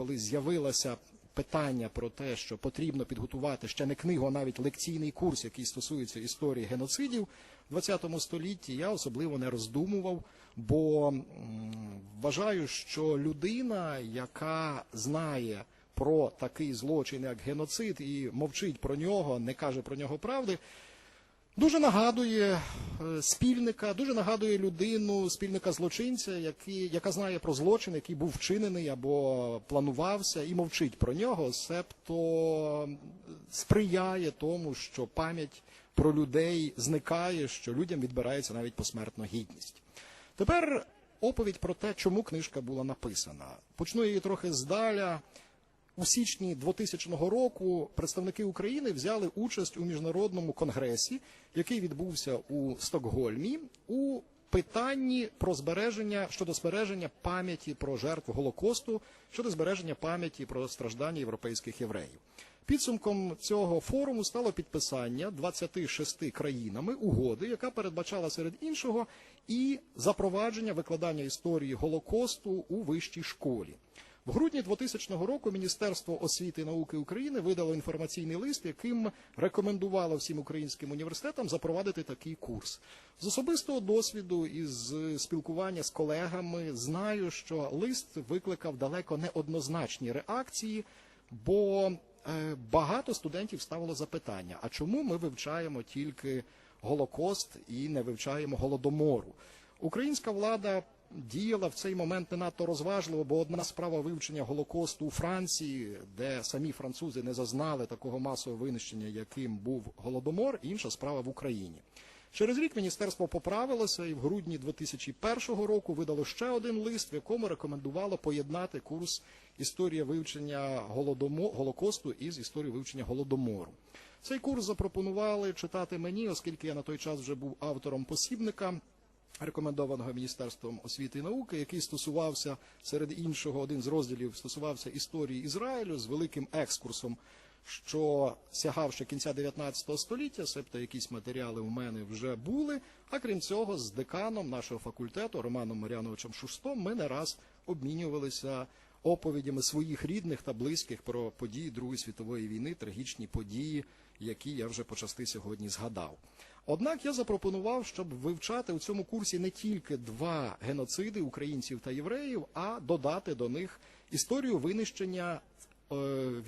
коли з'явилося питання про те, що потрібно підготувати ще не книгу, а навіть лекційний курс, який стосується історії геноцидів в ХХ столітті, я особливо не роздумував, бо вважаю, що людина, яка знає про такий злочин, як геноцид, і мовчить про нього, не каже про нього правди. Дуже нагадує е, спільника, дуже нагадує людину, спільника злочинця, яка знає про злочин, який був вчинений або планувався, і мовчить про нього, себто сприяє тому, що пам'ять про людей зникає, що людям відбирається навіть посмертно гідність. Тепер оповідь про те, чому книжка була написана. Почну її трохи здаля. У січні 2000 року представники України взяли участь у міжнародному конгресі, який відбувся у Стокгольмі, у питанні про збереження щодо збереження пам'яті про жертв Голокосту, щодо збереження пам'яті про страждання європейських євреїв. Підсумком цього форуму стало підписання 26 країнами угоди, яка передбачала серед іншого і запровадження викладання історії Голокосту у вищій школі. В грудні 2000 року Міністерство освіти і науки України видало інформаційний лист, яким рекомендувало всім українським університетам запровадити такий курс. З особистого досвіду і з спілкування з колегами знаю, що лист викликав далеко неоднозначні реакції, бо е, багато студентів ставило запитання: а чому ми вивчаємо тільки Голокост і не вивчаємо голодомору? Українська влада діяла в цей момент не надто розважливо, бо одна справа вивчення Голокосту у Франції, де самі французи не зазнали такого масового винищення, яким був голодомор, інша справа в Україні. Через рік міністерство поправилося і в грудні 2001 року видало ще один лист, в якому рекомендувало поєднати курс історія вивчення Голокосту із історією вивчення голодомору. Цей курс запропонували читати мені, оскільки я на той час вже був автором посібника рекомендованого Міністерством освіти і науки, який стосувався серед іншого, один з розділів стосувався історії Ізраїлю з великим екскурсом, що сягавши кінця 19 століття, себто якісь матеріали у мене вже були. А крім цього, з деканом нашого факультету Романом Мар'яновичем Шустом ми не раз обмінювалися оповідями своїх рідних та близьких про події Другої світової війни, трагічні події, які я вже почасти сьогодні згадав. Однак я запропонував, щоб вивчати у цьому курсі не тільки два геноциди українців та євреїв, а додати до них історію винищення е,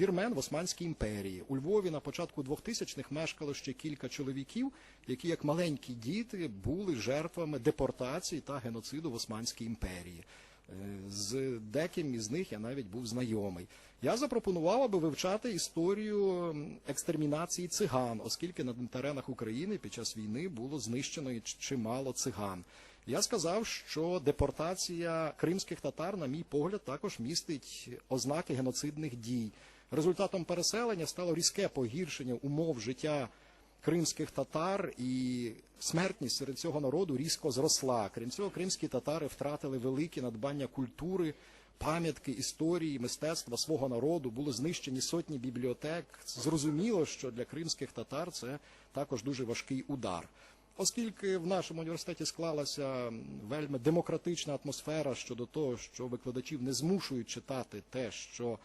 вірмен в Османській імперії. У Львові на початку 2000-х мешкало ще кілька чоловіків, які як маленькі діти були жертвами депортації та геноциду в Османській імперії. Е, З деким із них я навіть був знайомий. Я запропонував, аби вивчати історію екстермінації циган, оскільки на теренах України під час війни було знищено чимало циган. Я сказав, що депортація кримських татар, на мій погляд, також містить ознаки геноцидних дій. Результатом переселення стало різке погіршення умов життя кримських татар, і смертність серед цього народу різко зросла. Крім цього, кримські татари втратили великі надбання культури, пам'ятки, історії, мистецтва свого народу. Були знищені сотні бібліотек. Зрозуміло, що для кримських татар це також дуже важкий удар. Оскільки в нашому університеті склалася вельми демократична атмосфера щодо того, що викладачів не змушують читати те, що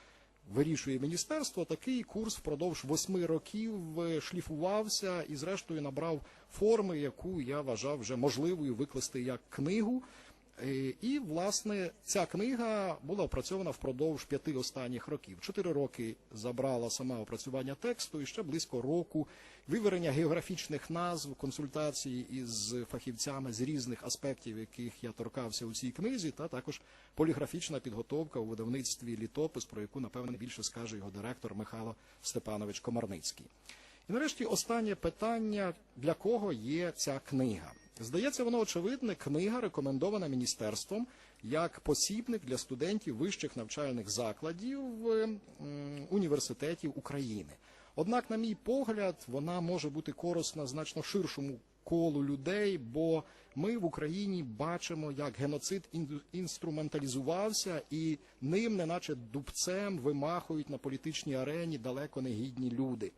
вирішує міністерство, такий курс впродовж восьми років е, шліфувався і, зрештою, набрав форми, яку я вважав вже можливою викласти як книгу. Е, І, власне, ця книга була опрацьована впродовж п'яти останніх років. Чотири роки забрала саме опрацювання тексту і ще близько року виверення географічних назв, консультації із фахівцями з різних аспектів, яких я торкався у цій книзі, та також поліграфічна підготовка у видавництві літопис, про яку, напевно, більше скаже його директор Михайло Степанович Комарницький. І нарешті останнє питання: для кого є ця книга? Здається, воно очевидне. Книга рекомендована міністерством як посібник для студентів вищих навчальних закладів університетів України. Однак, на мій погляд, вона може бути корисна значно ширшому колу людей, бо ми в Україні бачимо, як геноцид інструменталізувався, і ним, неначе дубцем, вимахують на політичній арені далеко не гідні люди.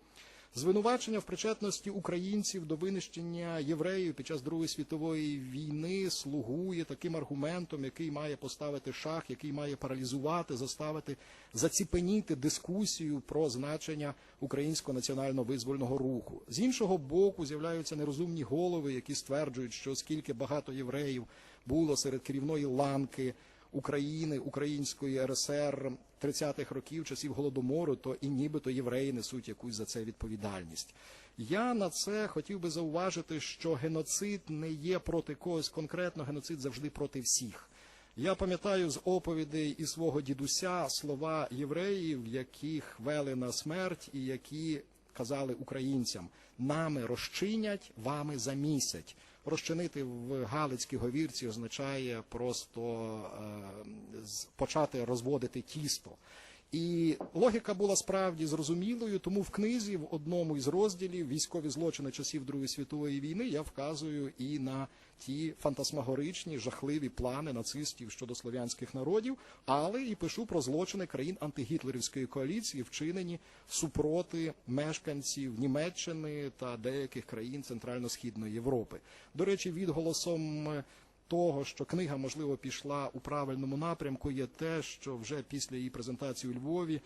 Звинувачення в причетності українців до винищення євреїв під час Другої світової війни слугує таким аргументом, який має поставити шах, який має паралізувати, заставити заціпеніти дискусію про значення українського національно-визвольного руху. З іншого боку, з'являються нерозумні голови, які стверджують, що оскільки багато євреїв було серед керівної ланки України, Української РСР 30-х років, часів голодомору, то і нібито євреї несуть якусь за це відповідальність. Я на це хотів би зауважити, що геноцид не є проти когось конкретно, геноцид завжди проти всіх. Я пам'ятаю з оповідей і свого дідуся слова євреїв, яких вели на смерть і які казали українцям: нами розчинять, вами замісять. Розчинити в Галицькій говірці означає просто е, почати розводити тісто. І логіка була справді зрозумілою, тому в книзі в одному із розділів військові злочини часів Другої світової війни я вказую і на ті фантасмагоричні, жахливі плани нацистів щодо слов'янських народів, але і пишу про злочини країн антигітлерівської коаліції, вчинені супроти мешканців Німеччини та деяких країн Центрально-Східної Європи. До речі, відголосом того, що книга можливо пішла у правильному напрямку, є те, що вже після її презентації у Львові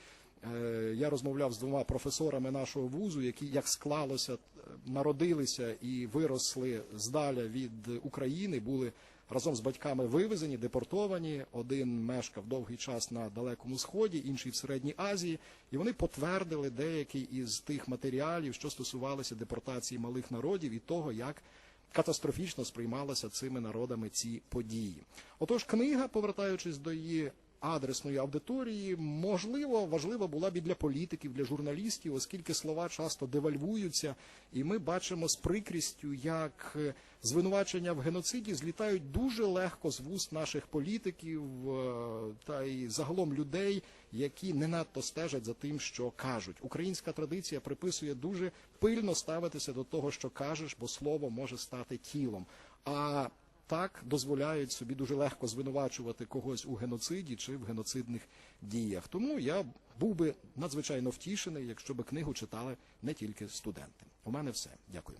е, я розмовляв з двома професорами нашого вузу, які як склалося, народилися і виросли здаля від України, були разом з батьками вивезені, депортовані. Один мешкав довгий час на далекому сході, інший в середній Азії, і вони потвердили деякі із тих матеріалів, що стосувалися депортації малих народів і того, як катастрофічно сприймалися цими народами ці події. Отож, книга, повертаючись до її адресної аудиторії, можливо, важлива була б і для політиків, для журналістів, оскільки слова часто девальвуються, і ми бачимо з прикрістю, як е, звинувачення в геноциді злітають дуже легко з вуст наших політиків е, та й загалом людей, які не надто стежать за тим, що кажуть. Українська традиція приписує дуже пильно ставитися до того, що кажеш, бо слово може стати тілом. А так дозволяють собі дуже легко звинувачувати когось у геноциді чи в геноцидних діях. Тому я був би надзвичайно втішений, якщо би книгу читали не тільки студенти. У мене все. Дякую.